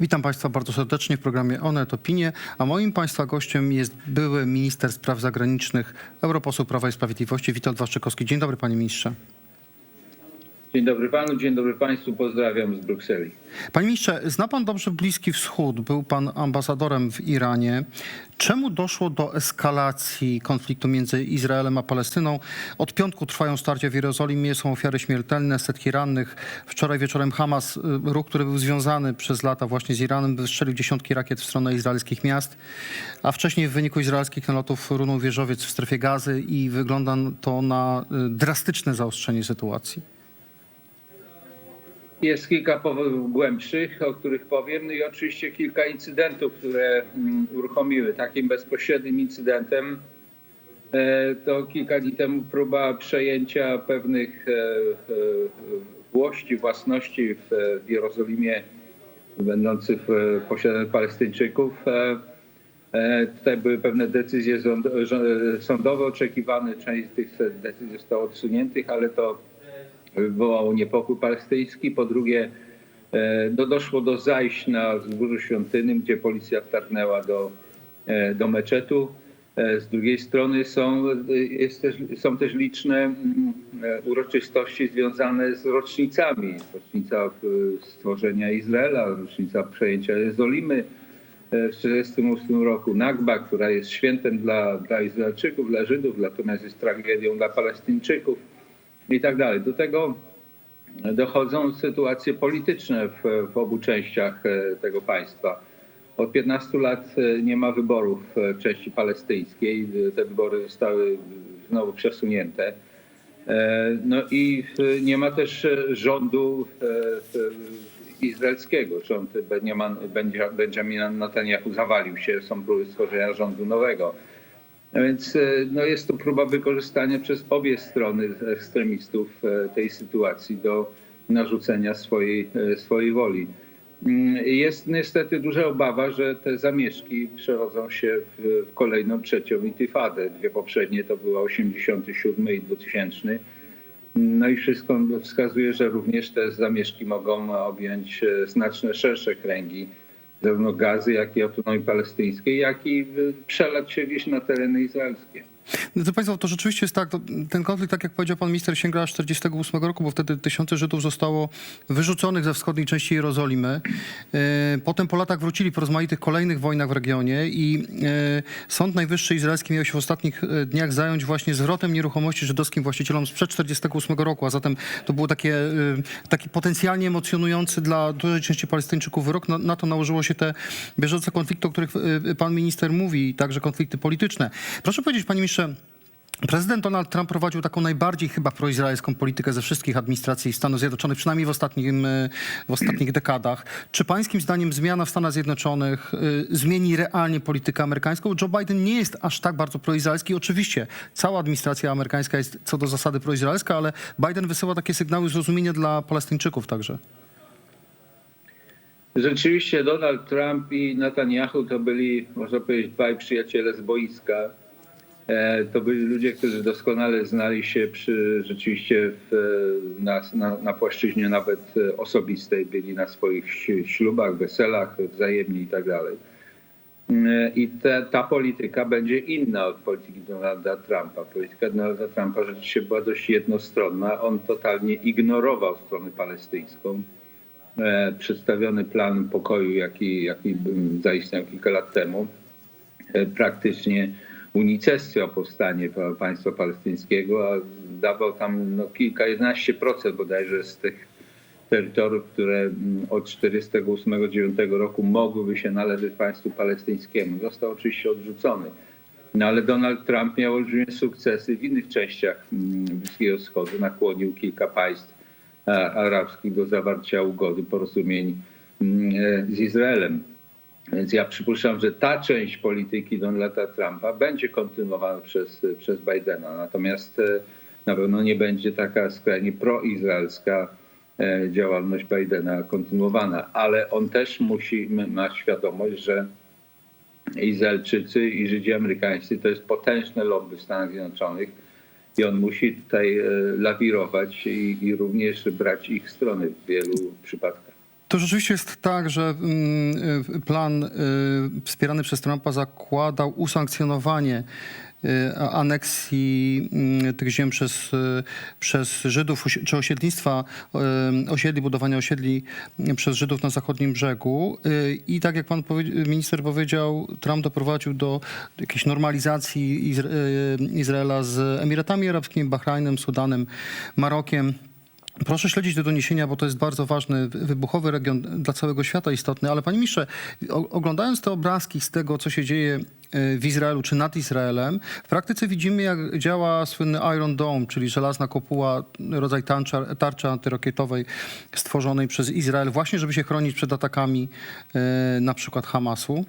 Witam Państwa bardzo serdecznie w programie Onet Opinie, a moim Państwa gościem jest były minister spraw zagranicznych, europoseł Prawa i Sprawiedliwości Witold Waszczykowski. Dzień dobry Panie Ministrze. Dzień dobry panu, dzień dobry państwu, pozdrawiam z Brukseli. Panie Ministrze, zna Pan dobrze Bliski Wschód, był Pan ambasadorem w Iranie. Czemu doszło do eskalacji konfliktu między Izraelem a Palestyną? Od piątku trwają starcia w Jerozolimie, są ofiary śmiertelne, setki rannych. Wczoraj wieczorem Hamas, y, ruch, który był związany przez lata właśnie z Iranem, wystrzelił dziesiątki rakiet w stronę izraelskich miast, a wcześniej w wyniku izraelskich nalotów runął wieżowiec w strefie gazy i wygląda to na y, drastyczne zaostrzenie sytuacji. Jest kilka powodów głębszych, o których powiem, no i oczywiście kilka incydentów, które mm, uruchomiły. Takim bezpośrednim incydentem e, to kilka dni temu próba przejęcia pewnych e, e, włości, własności w, Jerozolimie będących w posiadaniu Palestyńczyków. Tutaj były pewne decyzje sądowe oczekiwane, część z tych decyzji została odsuniętych, ale to wywołało niepokój palestyński. Po drugie, e, no doszło do zajść na wzgórzu świątynnym, gdzie policja wtargnęła do, e, do meczetu. E, Z drugiej strony są, też, są też liczne mm, uroczystości związane z rocznicami. Rocznica stworzenia Izraela, rocznica przejęcia Jerozolimy w 1948 roku. Nagba, która jest świętem dla, dla Izraelczyków, dla Żydów, natomiast jest tragedią dla Palestyńczyków i tak dalej. Do tego dochodzą sytuacje polityczne w, w obu częściach e, tego państwa. Od 15 lat e, nie ma wyborów w części palestyńskiej. Te wybory zostały znowu przesunięte. E, No i nie ma też rządu izraelskiego. Rząd Benjamin, Benja- Benjamina Netanyahu zawalił się. Są próby stworzenia rządu nowego. A więc e, no jest to próba wykorzystania przez obie strony ekstremistów e, tej sytuacji do narzucenia swojej, e, swojej woli. Mm, Jest niestety duża obawa, że te zamieszki przerodzą się w, kolejną trzecią intifadę. Dwie poprzednie to była 87 i 2000. No i wszystko wskazuje, że również te zamieszki mogą objąć e, znacznie szersze kręgi zarówno gazy, jak i autonomii palestyńskiej, jak i przelać się gdzieś na tereny izraelskie. Drodzy Państwo, to rzeczywiście jest tak, ten konflikt, tak jak powiedział pan minister, sięga aż 48 roku, bo wtedy tysiące Żydów zostało wyrzuconych ze wschodniej części Jerozolimy. E, Potem po latach wrócili po rozmaitych kolejnych wojnach w regionie i e, Sąd Najwyższy Izraelski miał się w ostatnich e, dniach zająć właśnie zwrotem nieruchomości żydowskim właścicielom sprzed 48 roku, a zatem to było takie, taki potencjalnie emocjonujący dla dużej części Palestyńczyków wyrok. Na, to nałożyło się te bieżące konflikty, o których pan minister mówi, także konflikty polityczne. Proszę powiedzieć, panie ministrze, Prezydent Donald Trump prowadził taką najbardziej chyba proizraelską politykę ze wszystkich administracji Stanów Zjednoczonych, przynajmniej w, ostatnim, e, w ostatnich dekadach. Czy pańskim zdaniem zmiana w Stanach Zjednoczonych y, zmieni realnie politykę amerykańską? Joe Biden nie jest aż tak bardzo proizraelski. Oczywiście cała administracja amerykańska jest co do zasady proizraelska, ale Biden wysyła takie sygnały zrozumienia dla Palestyńczyków także. Rzeczywiście Donald Trump i Netanyahu to byli, można powiedzieć, dwaj przyjaciele z boiska. E, To byli ludzie, którzy doskonale znali się przy, rzeczywiście w, na, na, na płaszczyźnie nawet e, osobistej. Byli na swoich ślubach, weselach wzajemnie i tak dalej. E, I te, ta polityka będzie inna od polityki Donalda Trumpa. Polityka Donalda Trumpa rzeczywiście była dość jednostronna. On totalnie ignorował stronę palestyńską e, przedstawiony plan pokoju, jaki, jaki mm, zaistniał kilka lat temu, praktycznie unicestwiał powstanie pa- państwa palestyńskiego, a dawał tam no, kilka, 11% bodajże z tych terytoriów, które mm, od 1948-1949 roku mogłyby się należeć państwu palestyńskiemu. Został oczywiście odrzucony. No ale Donald Trump miał olbrzymie sukcesy w innych częściach mm, Bliskiego Wschodu. Nakłonił kilka państw arabskich do zawarcia ugody, porozumień mm, e, z Izraelem. Więc ja przypuszczam, że ta część polityki Donalda Trumpa będzie kontynuowana przez, przez Bidena. Natomiast e, na pewno nie będzie taka skrajnie proizraelska e, działalność Bidena kontynuowana. Ale on też musi, ma świadomość, że Izraelczycy i Żydzi amerykańscy to jest potężne lobby w Stanach Zjednoczonych i on musi tutaj e, lawirować i, i również brać ich strony w wielu przypadkach. To rzeczywiście jest tak, że mm, y, plan y, wspierany przez Trumpa zakładał usankcjonowanie y, aneksji mm, tych ziem przez, przez Żydów, czy osiedlnictwa, osiedli, budowania osiedli y, przez Żydów na zachodnim brzegu. I tak jak pan minister powiedział, Trump doprowadził do jakiejś normalizacji Izra- Izraela z Emiratami Arabskimi, Bahrajnem, Sudanem, Marokiem. Proszę śledzić te doniesienia, bo to jest bardzo ważny, wy- wybuchowy region dla całego świata istotny. Ale panie ministrze, oglądając te obrazki z tego, co się dzieje e, w Izraelu czy nad Izraelem, w praktyce widzimy, jak działa słynny Iron Dome, czyli żelazna kopuła, rodzaj tarcza, tarczy antyrakietowej stworzonej przez Izrael właśnie, żeby się chronić przed atakami e, na przykład Hamasu.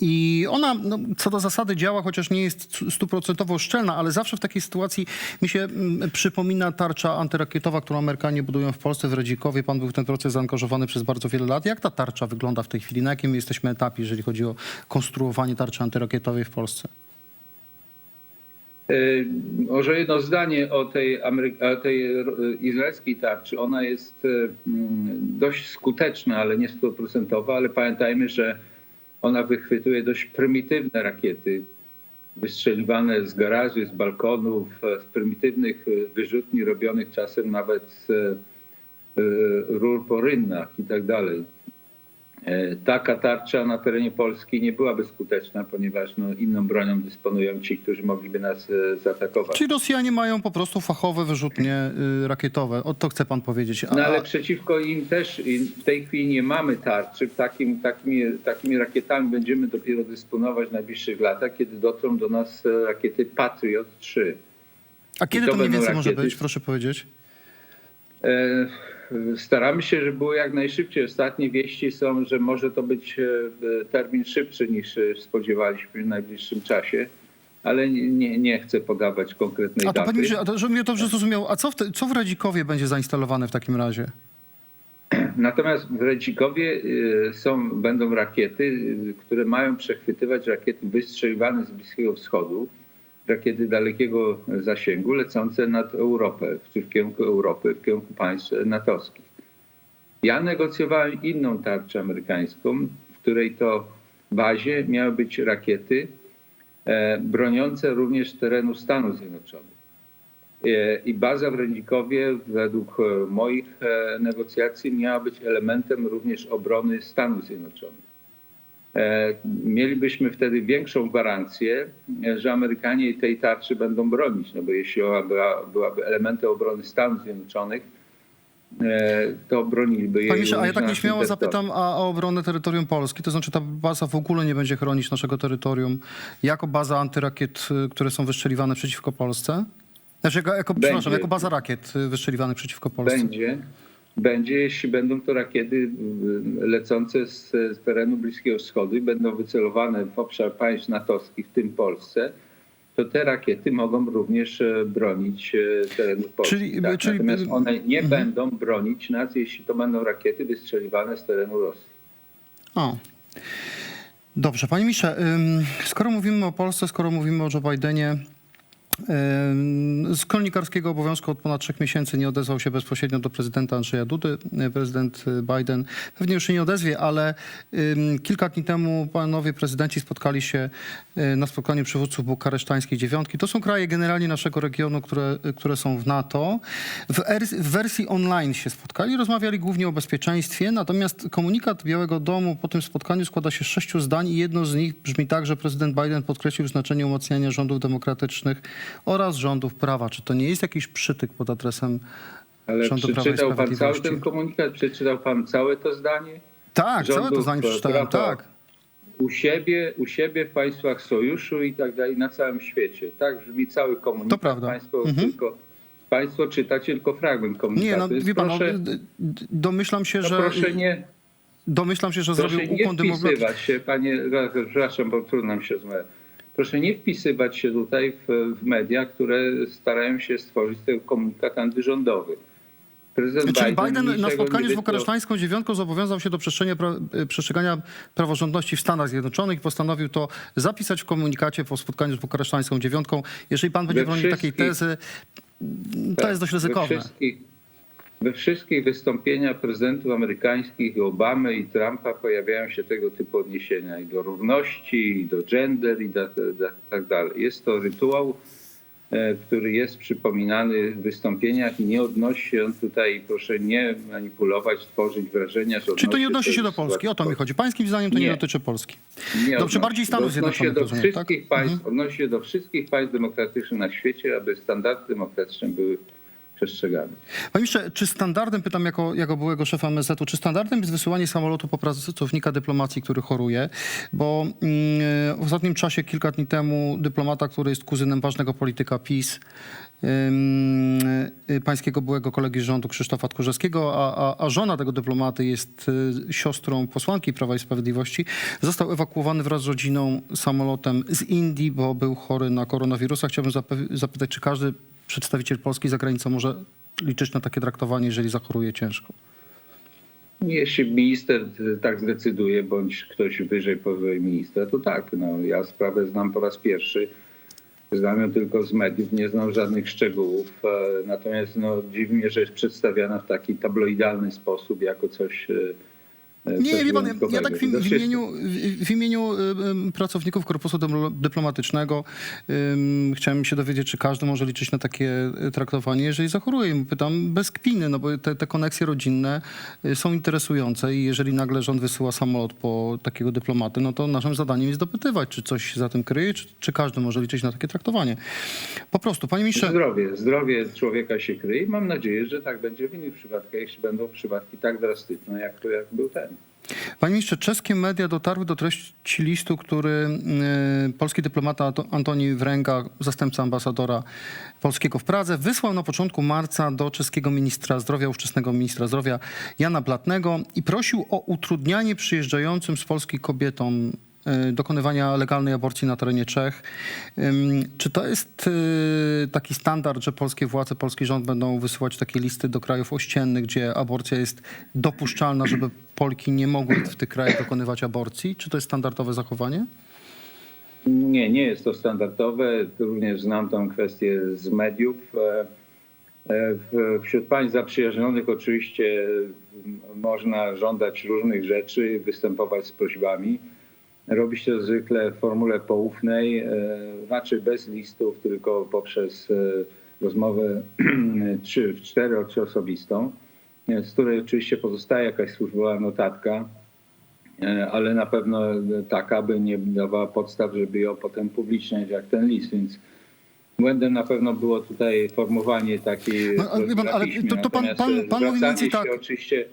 I ona no, co do zasady działa, chociaż nie jest stu- stuprocentowo szczelna, ale zawsze w takiej sytuacji mi się mm, przypomina tarcza antyrakietowa, którą Amerykanie budują w Polsce, w Radzikowie. Pan był w ten proces zaangażowany przez bardzo wiele lat. Jak ta tarcza wygląda w tej chwili? Na jakim jesteśmy etapie, jeżeli chodzi o konstruowanie tarczy antyrakietowej w Polsce? Y, Może jedno zdanie o tej, Amery- o tej izraelskiej tarczy. Ona jest y, mm, dość skuteczna, ale nie stuprocentowa, ale pamiętajmy, że ona wychwytuje dość prymitywne rakiety wystrzeliwane z garaży, z balkonów, e, z prymitywnych y, wyrzutni robionych czasem nawet z y, rur po rynnach i tak dalej. E, Taka tarcza na terenie Polski nie byłaby skuteczna, ponieważ no, inną bronią dysponują ci, którzy mogliby nas e, zaatakować. Czyli Rosjanie mają po prostu fachowe wyrzutnie y, rakietowe. O to chce pan powiedzieć. A, No ale przeciwko im też w tej chwili nie mamy tarczy. Takim, takimi, takimi rakietami będziemy dopiero dysponować w najbliższych latach, kiedy dotrą do nas e, rakiety Patriot 3. a kiedy to to mniej więcej może rakiety. być, proszę powiedzieć? E, Staramy się, żeby było jak najszybciej. Ostatnie wieści są, że może to być e, termin szybszy niż e, spodziewaliśmy w najbliższym czasie, ale nie, nie, chcę podawać konkretnej A to daty. pani ministrze, a to, żebym mnie dobrze zrozumiał, a co w, te, co w Radzikowie będzie zainstalowane w takim razie? Natomiast w Redzikowie y, są, będą rakiety, które mają przechwytywać rakiety wystrzeliwane z Bliskiego Wschodu, rakiety dalekiego zasięgu, lecące nad Europę, czy w kierunku Europy, w kierunku państw natowskich. Ja negocjowałem inną tarczę amerykańską, w której to bazie miały być rakiety e, broniące również terenu Stanów Zjednoczonych. E, I baza w Rędzikowie według e, moich negocjacji miała być elementem również obrony Stanów Zjednoczonych. E, Mielibyśmy wtedy większą gwarancję, że Amerykanie tej tarczy będą bronić, no bo jeśli ona była, byłaby elementem obrony Stanów Zjednoczonych, e, to broniliby jej Panie a ja tak nieśmiało zapytam a, o obronę terytorium Polski. To znaczy ta baza w ogóle nie będzie chronić naszego terytorium jako baza antyrakiet, y, które są wystrzeliwane przeciwko Polsce? Znaczy jako, jako, przepraszam, jako baza rakiet y, wystrzeliwanych przeciwko Polsce. Będzie, będzie, jeśli będą to rakiety lecące z, z terenu Bliskiego Wschodu i będą wycelowane w obszar państw natowskich, w tym Polsce, to te rakiety mogą również e, bronić e, terenu Polski. Czyli- tak? czyli- Natomiast one nie Mhm. będą bronić nas, jeśli to będą rakiety wystrzeliwane z terenu Rosji. O. Dobrze, panie ym, skoro mówimy o Polsce, skoro mówimy o Joe Bidenie, z kronikarskiego obowiązku od ponad trzech miesięcy nie odezwał się bezpośrednio do prezydenta Andrzeja Dudy. Y, Prezydent y, Biden pewnie już się nie odezwie, ale kilka dni temu panowie prezydenci spotkali się y, na spotkaniu przywódców bukaresztańskiej dziewiątki. To są kraje generalnie naszego regionu, które, które są w NATO. W, w wersji online się spotkali, rozmawiali głównie o bezpieczeństwie, natomiast komunikat Białego Domu po tym spotkaniu składa się z sześciu zdań i jedno z nich brzmi tak, że prezydent Biden podkreślił znaczenie umacniania rządów demokratycznych oraz rządów prawa. Czy to nie jest jakiś przytyk pod adresem Ale rządu Prawa i przeczytał pan cały Sprawiedliwości? ten komunikat? Przeczytał pan całe to zdanie? Tak, całe to rządów zdanie przeczytałem, prawa. tak. u siebie, u siebie w państwach sojuszu i tak dalej na całym świecie. Tak brzmi cały komunikat. To prawda. Państwo, Mhm. tylko, państwo czytacie tylko fragment komunikatu. Nie, no Więc wie pan, no, proszę, d- d- domyślam się, no że proszę nie, domyślam się, że proszę zrobił nie ukłon demokratyczny. wpisywać się, panie, przepraszam, bo trudno nam się rozmawiać. Proszę nie wpisywać się tutaj w, w media, które starają się stworzyć ten komunikat antyrządowy. Prezydent Czyli Biden, Biden na spotkaniu z bukaresztańską dziewiątką zobowiązał się do przestrzegania, e, przestrzegania praworządności w Stanach Zjednoczonych i postanowił to zapisać w komunikacie po spotkaniu z bukaresztańską dziewiątką. Jeżeli pan będzie bronił takiej tezy, to Tak, jest dość ryzykowne. We wszystkich wystąpieniach prezydentów amerykańskich, i Obamy i Trumpa pojawiają się tego typu odniesienia i do równości, i do gender, i da, da, tak dalej. Jest to rytuał, e, który jest przypominany w wystąpieniach i nie odnosi się on tutaj, proszę nie manipulować, tworzyć wrażenia, że Czy to nie odnosi się do Polski? O to mi chodzi. Pańskim zdaniem to nie, Nie. dotyczy Polski. Nie Dobrze, bardziej Stanów Zjednoczonych, do rozumiem, tak? wszystkich państw, Odnosi się do wszystkich państw demokratycznych na świecie, aby standardy demokratyczne były przestrzegane. Panie czy standardem, pytam jako, jako byłego szefa MSZ-u, czy standardem jest wysyłanie samolotu po pracownika dyplomacji, który choruje? Bo mm, w ostatnim czasie, kilka dni temu, dyplomata, który jest kuzynem ważnego polityka PiS, y, pańskiego byłego kolegi rządu Krzysztofa Tchórzewskiego, a, a, a żona tego dyplomaty jest y, siostrą posłanki Prawa i Sprawiedliwości, został ewakuowany wraz z rodziną samolotem z Indii, bo był chory na koronawirusa. Chciałbym zapytać, czy każdy przedstawiciel Polski za granicą może liczyć na takie traktowanie, jeżeli zachoruje ciężko? Jeśli minister tak zdecyduje, bądź ktoś wyżej powyżej ministra, to tak. No, ja sprawę znam po raz pierwszy. Znam ją tylko z mediów, nie znam żadnych szczegółów. E, Natomiast no, dziwi mnie, że jest przedstawiana w taki tabloidalny sposób, jako coś. E, e, Nie, wie pan, ja, ja tak w, w imieniu, w, imieniu pracowników korpusu dyplo- dyplomatycznego ym, chciałem się dowiedzieć, czy każdy może liczyć na takie y, traktowanie, jeżeli zachoruje. Pytam bez kpiny, no bo te, te koneksje rodzinne y, są interesujące i jeżeli nagle rząd wysyła samolot po takiego dyplomaty, no to naszym zadaniem jest dopytywać, czy coś się za tym kryje, czy, czy każdy może liczyć na takie traktowanie. Po prostu, panie ministrze... Zdrowie, zdrowie człowieka się kryje i mam nadzieję, że tak będzie w innych przypadkach, jeśli będą przypadki tak drastyczne, jak to jak był ten. Panie ministrze, czeskie media dotarły do treści listu, który y, polski dyplomata Anto- Antoni Wręga, zastępca ambasadora polskiego w Pradze, wysłał na początku marca do czeskiego ministra zdrowia, ówczesnego ministra zdrowia Jana Blatnego i prosił o utrudnianie przyjeżdżającym z Polski kobietom dokonywania legalnej aborcji na terenie Czech. Czy to jest y, taki standard, że polskie władze, polski rząd będą wysyłać takie listy do krajów ościennych, gdzie aborcja jest dopuszczalna, żeby Polki nie mogły w tych krajach dokonywać aborcji? Czy to jest standardowe zachowanie? Nie, nie jest to standardowe. Również znam tę kwestię z mediów. E, e, Wśród państw zaprzyjaźnionych oczywiście można żądać różnych rzeczy, występować z prośbami. Robi się to zwykle w formule poufnej, e, znaczy bez listów, tylko poprzez e, rozmowę trzy, cztery czy osobistą, e, z której oczywiście pozostaje jakaś służbowa notatka, ale na pewno tak, aby nie dawała podstaw, żeby ją potem publiczniać jak ten list, więc błędem na pewno było tutaj formowanie takiej No, ale pan, ale to- to pan- pan- pan mówi więcej tak. Oczywiście,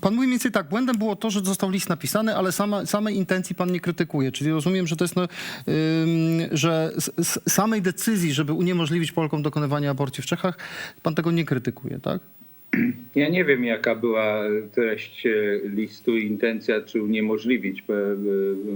Pan mówi mniej więcej tak, błędem było to, że został list napisany, ale sama, samej intencji pan nie krytykuje. Czyli rozumiem, że to jest, no, ym, że s, s, samej decyzji, żeby uniemożliwić Polkom dokonywanie aborcji w Czechach, pan tego nie krytykuje, tak? Ja nie wiem jaka była treść e, listu intencja, czy uniemożliwić. E,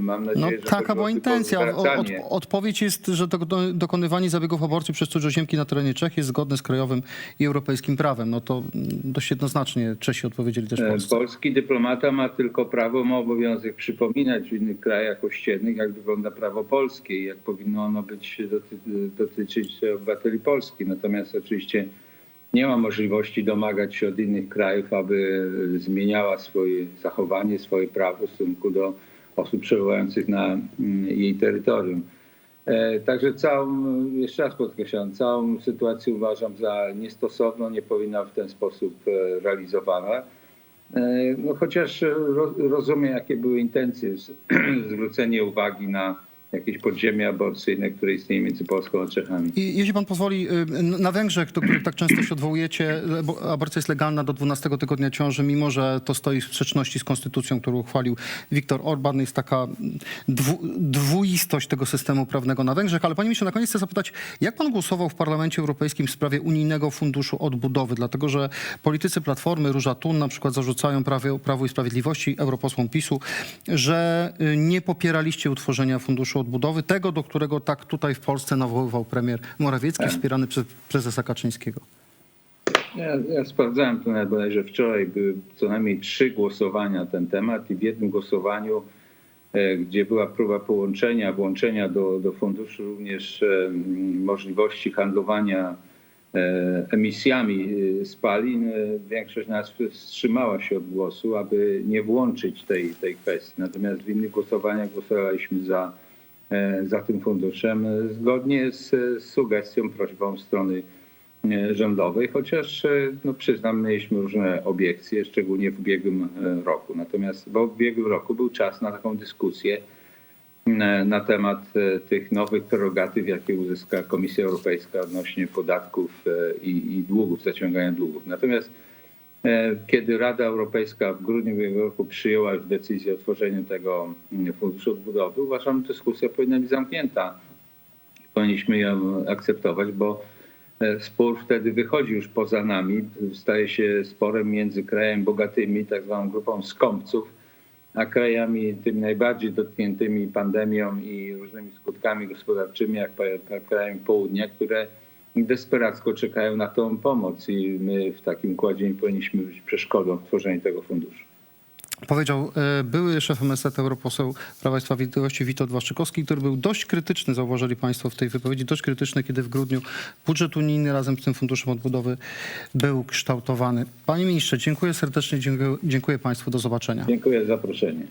Mam No nadzieję, że to taka była intencja. Od, odpowiedź jest, że do, do, dokonywanie zabiegów aborcji przez cudzoziemki na terenie Czech jest zgodne z krajowym i europejskim prawem. No to mm, dość jednoznacznie Czesi odpowiedzieli też E, Polsce. Polski dyplomata ma tylko prawo, ma obowiązek przypominać w innych krajach ościennych, jak wygląda prawo polskie i jak powinno ono być doty, dotyczyć obywateli Polski. Natomiast oczywiście nie ma możliwości domagać się od innych krajów, aby zmieniała swoje zachowanie, swoje prawo w stosunku do osób przebywających na mm, jej terytorium. E, Także całą, jeszcze raz podkreślam, całą sytuację uważam za niestosowną, nie powinna w ten sposób e, realizowana. E, No chociaż ro, rozumiem, jakie były intencje, zwrócenie uwagi na jakieś podziemie aborcyjne, które istnieje między Polską a Czechami. I jeśli pan pozwoli, y, na Węgrzech, do których tak często się odwołujecie, bo aborcja jest legalna do 12 tygodnia ciąży, mimo że to stoi w sprzeczności z konstytucją, którą uchwalił Viktor Orban. Jest taka dwu, dwuistość tego systemu prawnego na Węgrzech. Ale panie ministrze, na koniec chcę zapytać, jak pan głosował w Parlamencie Europejskim w sprawie Unijnego Funduszu Odbudowy? Dlatego, że politycy Platformy, Róża Tun na przykład zarzucają Prawie, Prawu i Sprawiedliwości, europosłom PiSu, że y, nie popieraliście utworzenia Funduszu Odbudowy, tego, do którego tak tutaj w Polsce nawoływał premier Morawiecki, wspierany przez prezesa Kaczyńskiego. Ja, ja sprawdzałem to nawet bodajże wczoraj, były co najmniej trzy głosowania na ten temat i w jednym głosowaniu, e, gdzie była próba połączenia, włączenia do, do funduszu również e, możliwości handlowania e, emisjami spalin, większość nas wstrzymała się od głosu, aby nie włączyć tej, tej kwestii. Natomiast w innych głosowaniach głosowaliśmy za, za tym funduszem e, zgodnie z, sugestią, prośbą strony e, rządowej, chociaż e, no, przyznam, mieliśmy różne obiekcje, szczególnie w ubiegłym e, roku. Natomiast bo w ubiegłym roku był czas na taką dyskusję e, na temat e, tych nowych prerogatyw, jakie uzyska Komisja Europejska odnośnie podatków e, i, i długów, zaciągania długów. Natomiast e, kiedy Rada Europejska w grudniu ubiegłego roku przyjęła już decyzję o tworzeniu tego mm, Funduszu Odbudowy, uważam, że dyskusja powinna być zamknięta. Powinniśmy ją akceptować, bo e, spór wtedy wychodzi już poza nami, staje się sporem między krajami bogatymi, tak zwaną grupą skąpców, a krajami tymi najbardziej dotkniętymi pandemią i różnymi skutkami gospodarczymi, jak krajami południa, które desperacko czekają na tą pomoc i my w takim układzie nie powinniśmy być przeszkodą w tworzeniu tego funduszu. Powiedział e, były szef MSZ europoseł Prawa i Sprawiedliwości Witold Waszczykowski, który był dość krytyczny, zauważyli państwo w tej wypowiedzi, dość krytyczny, kiedy w grudniu budżet unijny razem z tym Funduszem Odbudowy był kształtowany. Panie ministrze, dziękuję serdecznie, dziękuję, dziękuję państwu, do zobaczenia. Dziękuję za zaproszenie.